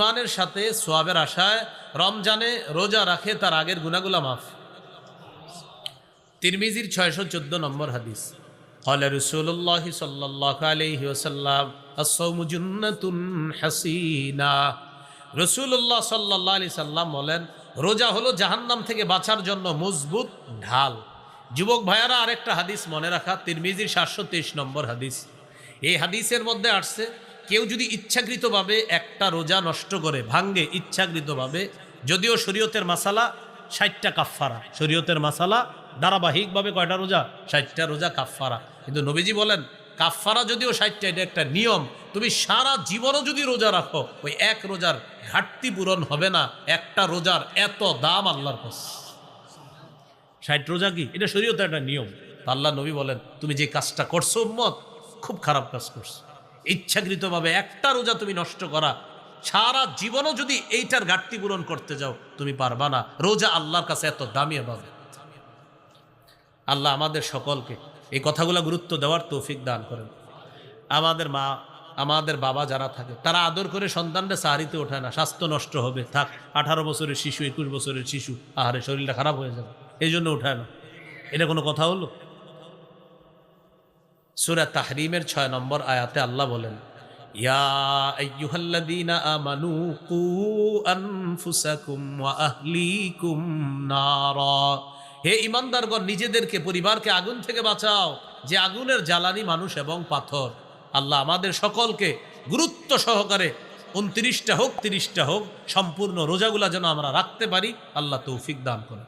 ইমানের সাথে সোয়াবের আশায় রমজানে রোজা রাখে তার আগের গুনাগুলা মাফ তিরমিজির ছয়শো চোদ্দ নম্বর হাদিস قال رسول الله صلى الله عليه وسلم الصوم جنة حسينة রসুল্লাহ সাল্লাহ আলি সাল্লাম বলেন রোজা হলো জাহান্নাম থেকে বাঁচার জন্য মজবুত ঢাল যুবক ভাইয়ারা আরেকটা হাদিস মনে রাখা তিরমিজির সাতশো তেইশ নম্বর হাদিস এই হাদিসের মধ্যে আসছে কেউ যদি ইচ্ছাকৃতভাবে একটা রোজা নষ্ট করে, ভাঙ্গে ইচ্ছাকৃতভাবে, যদিও শরীয়তের মাসালা ষাটটা কাফফারা, শরীয়তের মাসালা ধারাবাহিকভাবে কয়টা রোজা? ষাটটা রোজা কাফফারা। কিন্তু নবীজি বলেন, কাফফারা যদিও ষাটটা, এটা একটা নিয়ম, তুমি সারা জীবনও যদি রোজা রাখো, ওই এক রোজার ঘাটতি পূরণ হবে না, একটা রোজার এত দাম আল্লাহর কাছে। ষাট রোজা কি? এটা শরীয়তে একটা নিয়ম। আল্লাহ নবী বলেন, তুমি যে কাজটা করছ, উম্মত, খুব খারাপ কাজ করছ। ইচ্ছাকৃতভাবে একটা রোজা তুমি নষ্ট করা, সারা জীবনও যদি এইটার ঘাটতি পূরণ করতে যাও, তুমি পারবা না। রোজা আল্লাহর কাছে এত দামি পাবে আল্লাহ আমাদের সকলকে এই কথাগুলো গুরুত্ব দেওয়ার তৌফিক দান করেন। আমাদের মা, আমাদের বাবা যারা থাকে, তারা আদর করে সন্তানটা সাহারিতে ওঠায় না। স্বাস্থ্য নষ্ট হবে, থাক, আঠারো বছরের শিশু, একুশ বছরের শিশু, আহারে শরীরটা খারাপ হয়ে যাবে, এই জন্য উঠায় না। এটা কোনো কথা হলো? সুরা তাহরিমের ছয় নম্বর আয়াতে আল্লাহ বলেন হে ইমানদারগণ, নিজেদেরকে, পরিবারকে আগুন থেকে বাঁচাও, যে আগুনের জ্বালানি মানুষ এবং পাথর। আল্লাহ আমাদের সকলকে গুরুত্ব সহকারে উনত্রিশটা হোক, তিরিশটা হোক, সম্পূর্ণ রোজাগুলা যেন আমরা রাখতে পারি, আল্লাহ তৌফিক দান করেন।